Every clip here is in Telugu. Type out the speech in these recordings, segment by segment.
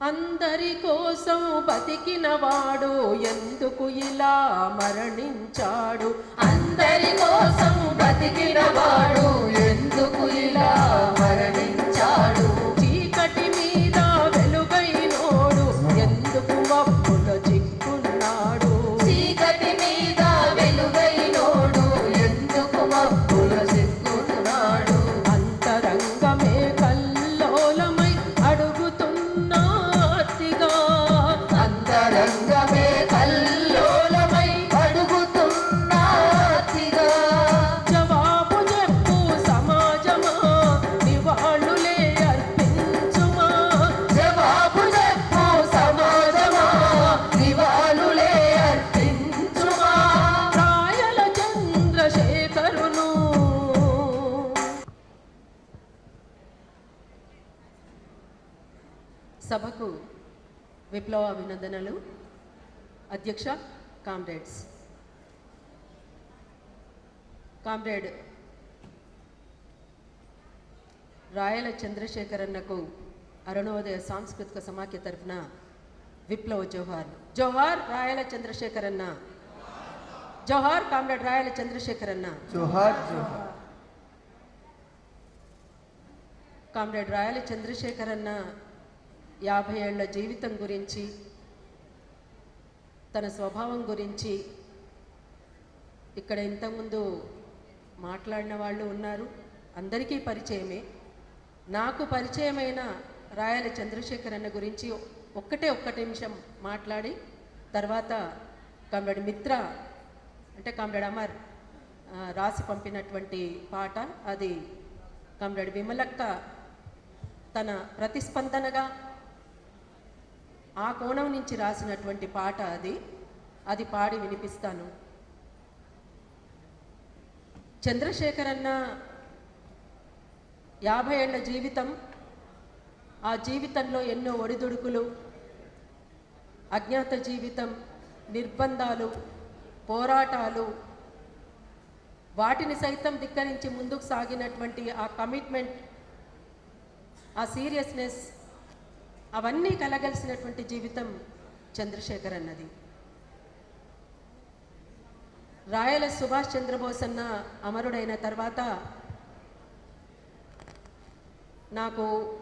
అందరి కోసం బతికినవాడు ఎందుకు ఇలా మరణించాడు? అందరి కోసం బతికినవాడు ఎందుకు ఇలా విప్లవ అభినందనలు. అధ్యక్ష కామ్రేడ్స్. కామ్రేడ్ రాయల చంద్రశేఖరన్నకు అరుణోదయ సాంస్కృతిక సమాఖ్య తరఫున విప్లవ జోహార్. జోహార్ రాయల చంద్రశేఖరన్న. జోహార్ కామ్రేడ్ రాయల చంద్రశేఖరన్న. జోహార్ జోహార్. కామ్రేడ్ రాయల చంద్రశేఖరన్న యాభై ఏళ్ళ జీవితం గురించి తన స్వభావం గురించి ఇక్కడ ఇంతకుముందు మాట్లాడిన వాళ్ళు ఉన్నారు. అందరికీ పరిచయమే. నాకు పరిచయమైన రాయల చంద్రశేఖరన్న గురించి ఒక్కటే ఒక్కటి నిమిషం మాట్లాడి తర్వాత కామ్రేడ్ మిత్ర అంటే కామ్రేడ్ అమర్ రాసి పంపినటువంటి పాట అది కామ్రేడ్ విమలక్క తన ప్రతిస్పందనగా ఆ కోణం నుంచి రాసినటువంటి పాట అది. అది పాడి వినిపిస్తాను. చంద్రశేఖరన్న యాభై ఏళ్ళ జీవితం ఆ జీవితంలో ఎన్నో ఒడిదుడుకులు అజ్ఞాత జీవితం నిర్బంధాలు పోరాటాలు వాటిని సైతం ధిక్కరించి ముందుకు సాగినటువంటి ఆ కమిట్మెంట్ ఆ సీరియస్నెస్ అవన్నీ కలగలిసినటువంటి జీవితం చంద్రశేఖర్ అన్నది. రాయల సుభాష్ చంద్రబోస్ అన్న అమరుడైన తర్వాత నాకు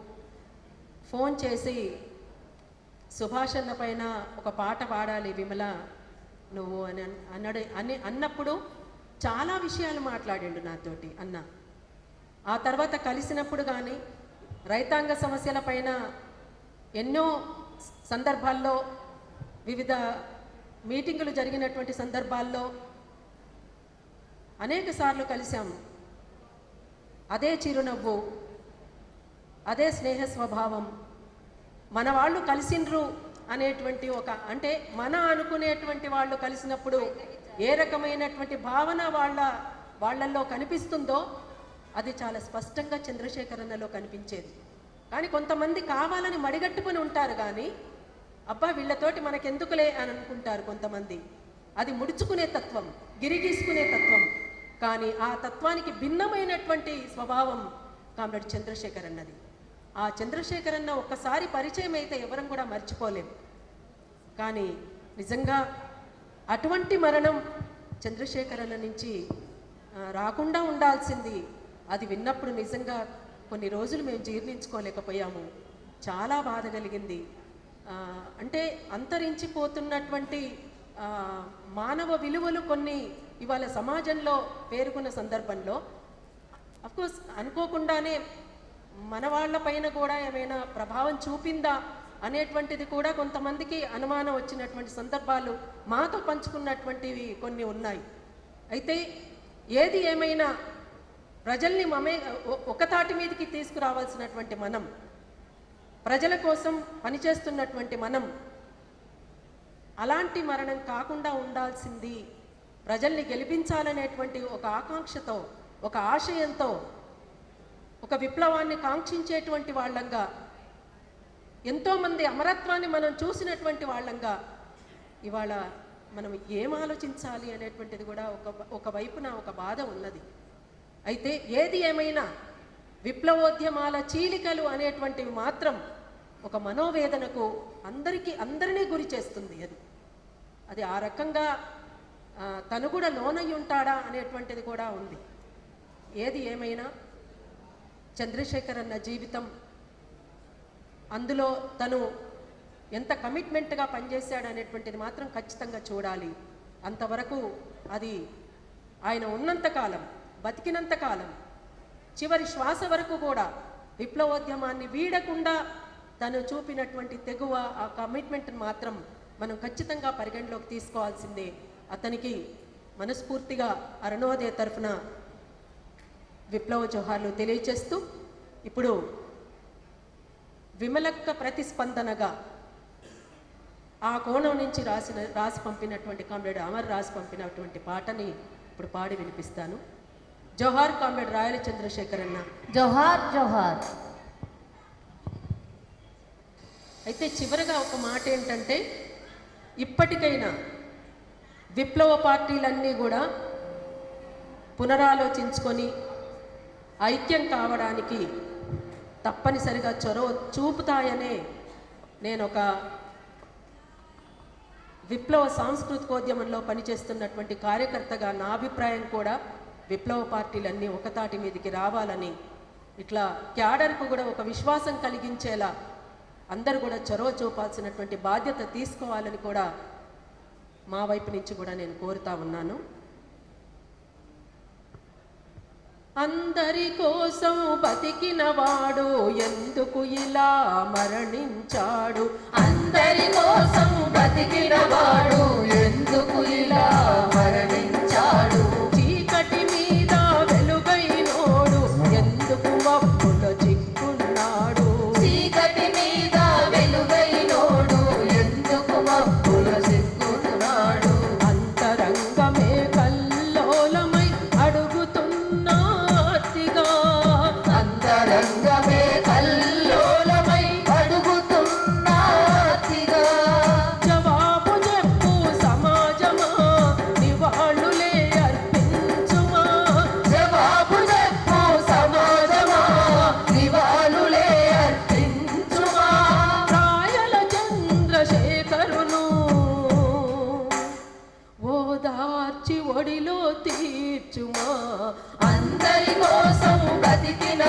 ఫోన్ చేసి సుభాష్ అన్న పైన ఒక పాట పాడాలి విమల నువ్వు అని అన్నాడు అని అన్నప్పుడు చాలా విషయాలు మాట్లాడిండు నాతోటి అన్న. ఆ తర్వాత కలిసినప్పుడు కానీ రైతాంగ సమస్యల పైన ఎన్నో సందర్భాల్లో వివిధ మీటింగులు జరిగినటువంటి సందర్భాల్లో అనేక సార్లు కలిశాము అదే చిరునవ్వు అదే స్నేహ స్వభావం మన వాళ్ళు కలిసిండ్రు అనేటువంటి ఒక అంటే మన అనుకునేటువంటి వాళ్ళు కలిసినప్పుడు ఏ రకమైనటువంటి భావన వాళ్ళ వాళ్ళల్లో కనిపిస్తుందో అది చాలా స్పష్టంగా చంద్రశేఖరన్నలో కనిపించేది. కానీ కొంతమంది కావాలని మడిగట్టుకుని ఉంటారు కానీ అబ్బా వీళ్ళతోటి మనకెందుకులే అని అనుకుంటారు కొంతమంది. అది ముడుచుకునే తత్వం గిరిగీసుకునే తత్వం. కానీ ఆ తత్వానికి భిన్నమైనటువంటి స్వభావం కామ్రేడ్ చంద్రశేఖర్ అన్నది. ఆ చంద్రశేఖర్ అన్న ఒక్కసారి పరిచయం అయితే ఎవరం కూడా మర్చిపోలేం. కానీ నిజంగా అటువంటి మరణం చంద్రశేఖర్ అన్న నుంచి రాకుండా ఉండాల్సింది అది విన్నప్పుడు నిజంగా కొన్ని రోజులు మేము జీర్ణించుకోలేకపోయాము. చాలా బాధ కలిగింది. అంటే అంతరించిపోతున్నటువంటి మానవ విలువలు కొన్ని ఇవాళ సమాజంలో పేరుకున్న సందర్భంలో అఫ్కోర్స్ అనుకోకుండానే మన వాళ్ళపైన కూడా ఏమైనా ప్రభావం చూపిందా అనేటువంటిది కూడా కొంతమందికి అనుమానం వచ్చినటువంటి సందర్భాలు మాతో పంచుకున్నటువంటివి కొన్ని ఉన్నాయి. అయితే ఏది ఏమైనా ప్రజల్ని మమే ఒకతాటి ఒక మీదకి తీసుకురావాల్సినటువంటి మనం ప్రజల కోసం పనిచేస్తున్నటువంటి మనం అలాంటి మరణం కాకుండా ఉండాల్సింది ప్రజల్ని గెలిపించాలనేటువంటి ఒక ఆకాంక్షతో ఒక ఆశయంతో ఒక విప్లవాన్ని కాంక్షించేటువంటి వాళ్ళంగా ఎంతోమంది అమరత్వాన్ని మనం చూసినటువంటి వాళ్ళంగా ఇవాళ మనం ఏం ఆలోచించాలి అనేటువంటిది కూడా ఒక ఒక వైపున ఒక బాధ ఉన్నది. అయితే ఏది ఏమైనా విప్లవోద్యమాల చీలికలు అనేటువంటివి మాత్రం ఒక మనోవేదనకు అందరికీ అందరినీ గురి చేస్తుంది అది. అది ఆ రకంగా తను కూడా లోనయ్యి ఉంటాడా అనేటువంటిది కూడా ఉంది. ఏది ఏమైనా చంద్రశేఖర్ అన్న జీవితం అందులో తను ఎంత కమిట్మెంట్గా పనిచేశాడు అనేటువంటిది మాత్రం ఖచ్చితంగా చూడాలి. అంతవరకు అది ఆయన ఉన్నంతకాలం బతికినంతకాలం చివరి శ్వాస వరకు కూడా విప్లవోద్యమాన్ని వీడకుండా తను చూపినటువంటి తెగువ ఆ కమిట్మెంట్ మాత్రం మనం ఖచ్చితంగా పరిగణలోకి తీసుకోవాల్సిందే. అతనికి మనస్ఫూర్తిగా అరుణోదయ తరఫున విప్లవ జోహార్లు తెలియచేస్తూ ఇప్పుడు విమలక్క ప్రతిస్పందనగా ఆ కోణం నుంచి రాసిన రాసి పంపినటువంటి కామ్రేడ్ అమర్ రాసి పంపినటువంటి పాటని ఇప్పుడు పాడి వినిపిస్తాను. జోహార్ కామ్రేడ్ రాయల చంద్రశేఖర్ అన్న జోహార్ జోహార్. అయితే చివరగా ఒక మాట ఏంటంటే ఇప్పటికైనా విప్లవ పార్టీలన్నీ కూడా పునరాలోచించుకొని ఐక్యం కావడానికి తప్పనిసరిగా చొరవ చూపుతాయనే నేను ఒక విప్లవ సాంస్కృతికోద్యమంలో పనిచేస్తున్నటువంటి కార్యకర్తగా నా అభిప్రాయం కూడా విప్లవ పార్టీలన్నీ ఒకతాటి మీదకి రావాలని ఇట్లా క్యాడర్కు కూడా ఒక విశ్వాసం కలిగించేలా అందరూ కూడా చొరవ చూపాల్సినటువంటి బాధ్యత తీసుకోవాలని కూడా మా వైపు నుంచి కూడా నేను కోరుతా ఉన్నాను. అందరి కోసం బతికిన వాడు ఎందుకు ఇలా మరణించాడు? అందరి కోసం బతికిన తీర్చుమా? అందరి కోసం బతికిన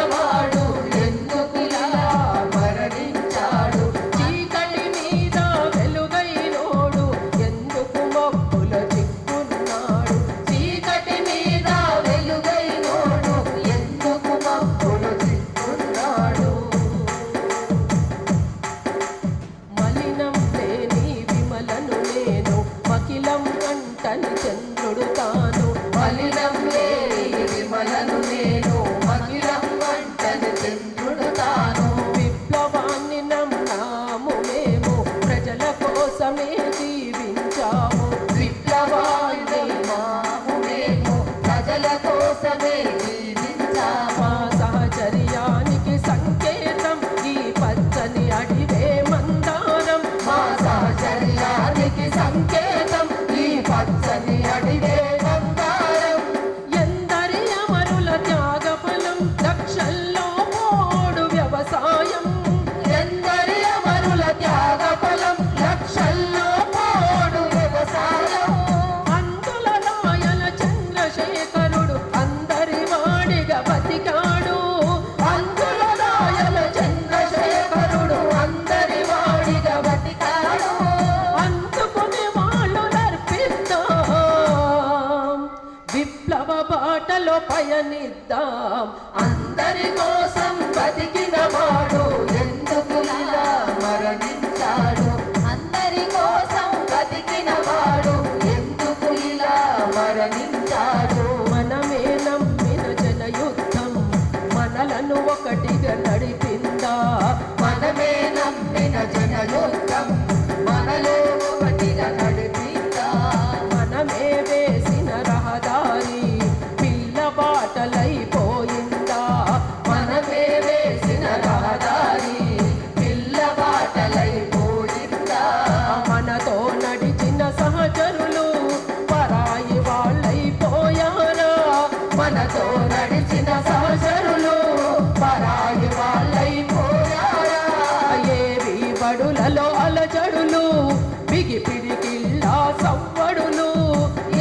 బిగి పిడికిల్లా సవ్వడులు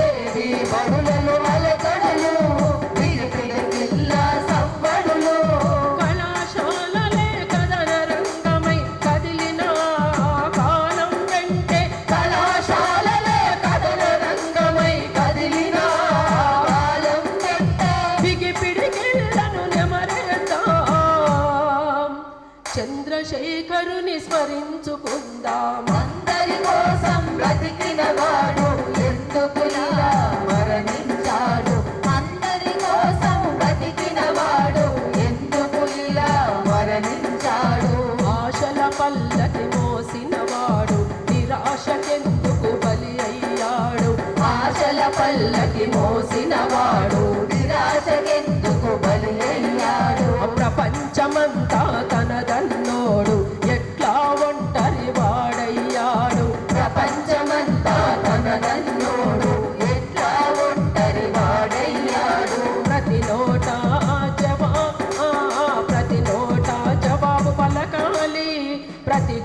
ఏవి బడులను అలకడులు పిలిపిలికిల్ల సవ్వడులు కళాశాలలే కథన రంగమై కదిలిన కాలం వెంటే కళాశాలలే కథన రంగమై కదిలిన కాలం వెంట బిగి పిడికిళ్ళను నెమరేద్దాం. చంద్రశేఖరుని స్మరించుకుందాం. పల్లకి మోసినవాడు నిరాశకెందుకు బలి అయ్యాడు? ప్రపంచమంతా ప్రతి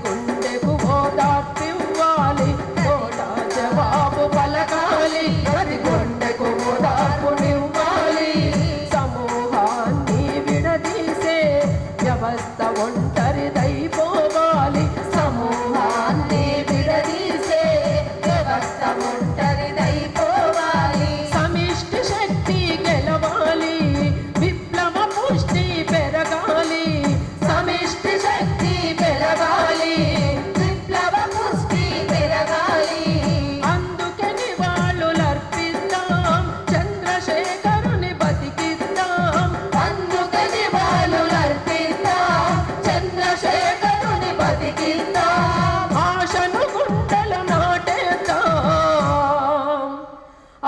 గుండెలు నాటేద్దాం.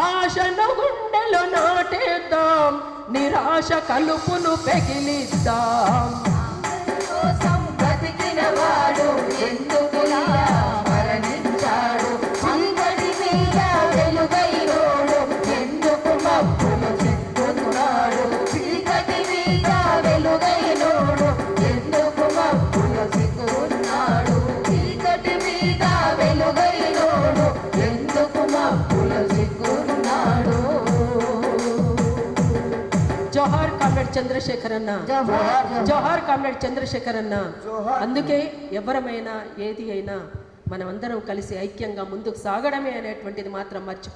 ఆశను గుండెలు నాటేద్దాం. నిరాశ కలుపును పెగిలిద్దాం కోసం బతికిన వాడు ఎందుకు కామ్రేడ్ చంద్రశేఖర్ అన్న జోహార్ కామ్రేడ్ చంద్రశేఖర్ అన్న అందుకే ఎవరమైనా ఏది అయినా మనమందరం కలిసి ఐక్యంగా ముందుకు సాగడమే అనేటువంటిది మాత్రం మర్చి